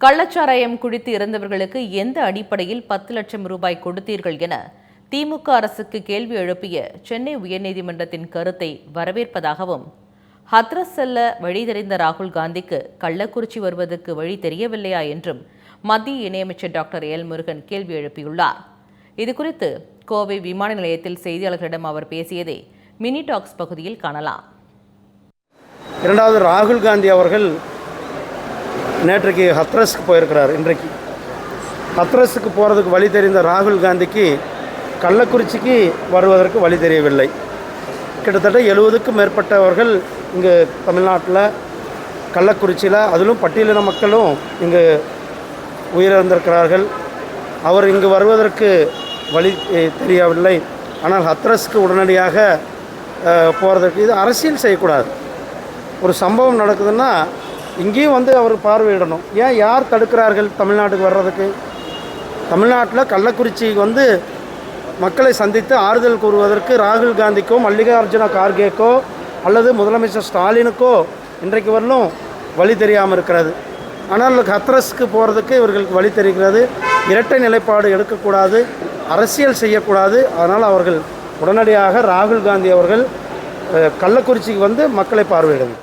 கள்ளச்சாராயம் குடித்து இறந்தவர்களுக்கு எந்த அடிப்படையில் பத்து லட்சம் ரூபாய் கொடுத்தீர்கள் என திமுக அரசுக்கு கேள்வி எழுப்பிய சென்னை உயர்நீதிமன்றத்தின் கருத்தை வரவேற்பதாகவும் ஹத்ரஸ் செல்ல வழி தெரிந்த ராகுல் காந்திக்கு கள்ளக்குறிச்சி வருவதற்கு வழி தெரியவில்லையா என்றும் மத்திய இணையமைச்சர் டாக்டர் எல் முருகன் கேள்வி எழுப்பியுள்ளார். இதுகுறித்து கோவை விமான நிலையத்தில் செய்தியாளர்களிடம் அவர் பேசியதை மினி டாக்ஸ் பகுதியில் காணலாம். இரண்டாவது ராகுல் காந்தி அவர்கள் நேற்றைக்கு ஹத்ரஸ்க்கு போயிருக்கிறார் இன்றைக்கு. ஹத்ரஸுக்கு போகிறதுக்கு வழி தெரிந்த ராகுல் காந்திக்கு கள்ளக்குறிச்சிக்கு வருவதற்கு வழி தெரியவில்லை. கிட்டத்தட்ட எழுபதுக்கும் மேற்பட்டவர்கள் இங்கு தமிழ்நாட்டில் கள்ளக்குறிச்சியில் அதிலும் பட்டியலின மக்களும் இங்கு உயிரிழந்திருக்கிறார்கள். அவர் இங்கு வருவதற்கு வழி தெரியவில்லை. ஆனால் ஹத்ரஸ்க்கு உடனடியாக போகிறதுக்கு இது அரசியல் செய்யக்கூடாது. ஒரு சம்பவம் நடக்குதுன்னா இங்கேயும் வந்து அவர் பார்வையிடணும். ஏன் யார் தடுக்கிறார்கள் தமிழ்நாட்டுக்கு வர்றதுக்கு? தமிழ்நாட்டில் கள்ளக்குறிச்சிக்கு வந்து மக்களை சந்தித்து ஆறுதல் கூறுவதற்கு ராகுல் காந்திக்கோ மல்லிகார்ஜுன கார்கேக்கோ அல்லது முதலமைச்சர் ஸ்டாலினுக்கோ இன்றைக்கு வரலும் வழி தெரியாமல் இருக்கிறது. ஆனால் ஹத்ரஸ்க்கு போகிறதுக்கு இவர்களுக்கு வழி தெரிகிறது. இரட்டை நிலைப்பாடு எடுக்கக்கூடாது. அரசியல் செய்யக்கூடாது. அதனால் அவர்கள் உடனடியாக ராகுல் காந்தி அவர்கள் கள்ளக்குறிச்சிக்கு வந்து மக்களை பார்வையிடணும்.